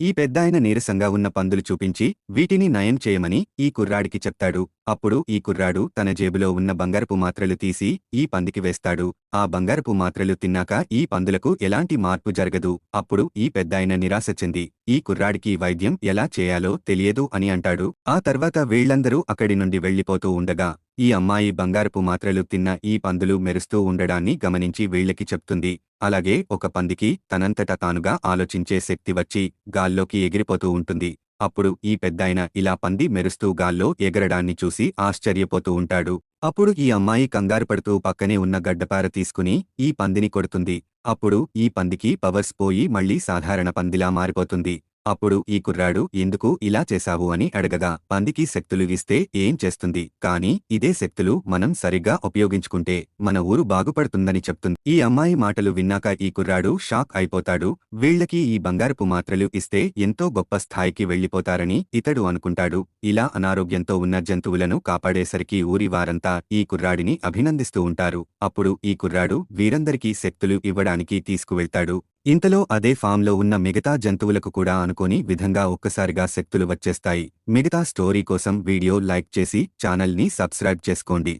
ఈ పెద్దాయన నీరసంగా ఉన్న పందులు చూపించి వీటిని నయం చేయమని ఈ కుర్రాడికి చెప్తాడు. అప్పుడు ఈ కుర్రాడు తన జేబులో ఉన్న బంగారపు మాత్రలు తీసి ఈ పందికి వేస్తాడు. ఆ బంగారపు మాత్రలు తిన్నాక ఈ పందులకు ఎలాంటి మార్పు జరగదు. అప్పుడు ఈ పెద్దాయన నిరాశ చెంది. ఈ కుర్రాడికి వైద్యం ఎలా చేయాలో తెలియదు అని అంటాడు. ఆ తర్వాత వీళ్ళందరూ అక్కడి నుండి వెళ్ళిపోతూ ఉండగా ఈ అమ్మాయి బంగారపు మాత్రలు తిన్న ఈ పందులు మెరుస్తూ ఉండడాన్ని గమనించి వీళ్ళకి చెప్తుంది. అలాగే ఒక పందికి తనంతట తానుగా ఆలోచించే శక్తి వచ్చి గాల్లోకి ఎగిరిపోతూ ఉంటుంది. అప్పుడు ఈ పెద్దాయన ఇలా పంది మెరుస్తూ గాల్లో ఎగరడాన్ని చూసి ఆశ్చర్యపోతూ ఉంటాడు. అప్పుడు ఈ అమ్మాయి కంగారు పడుతూ పక్కనే ఉన్న గడ్డపార తీసుకుని ఈ పందిని కొడుతుంది. అప్పుడు ఈ పందికి పవర్స్ పోయి మళ్ళీ సాధారణ పందిలా మారిపోతుంది. అప్పుడు ఈ కుర్రాడు ఎందుకు ఇలా చేశావు? అని అడగగా పందికి శక్తులు ఇస్తే ఏం చేస్తుంది? కాని ఇదే శక్తులు మనం సరిగ్గా ఉపయోగించుకుంటే మన ఊరు బాగుపడుతుందని చెప్తుంది. ఈ అమ్మాయి మాటలు విన్నాక ఈ కుర్రాడు షాక్ అయిపోతాడు. వీళ్ళకి ఈ బంగారపు మాత్రలు ఇస్తే ఎంతో గొప్ప స్థాయికి వెళ్ళిపోతారని ఇతడు అనుకుంటాడు. ఇలా అనారోగ్యంతో ఉన్న జంతువులను కాపాడేసరికి ఊరి వారంతా ఈ కుర్రాడిని అభినందిస్తూ ఉంటారు. అప్పుడు ఈ కుర్రాడు వీరందరికీ శక్తులు ఇవ్వడానికి తీసుకువెళ్తాడు. ఇంతలో అదే ఫామ్లో ఉన్న మిగతా జంతువులకు కూడా అనుకోని విధంగా ఒక్కసారిగా శక్తులు వచ్చేస్తాయి. మిగతా స్టోరీ కోసం వీడియో లైక్ చేసి ఛానల్ని సబ్స్క్రైబ్ చేసుకోండి.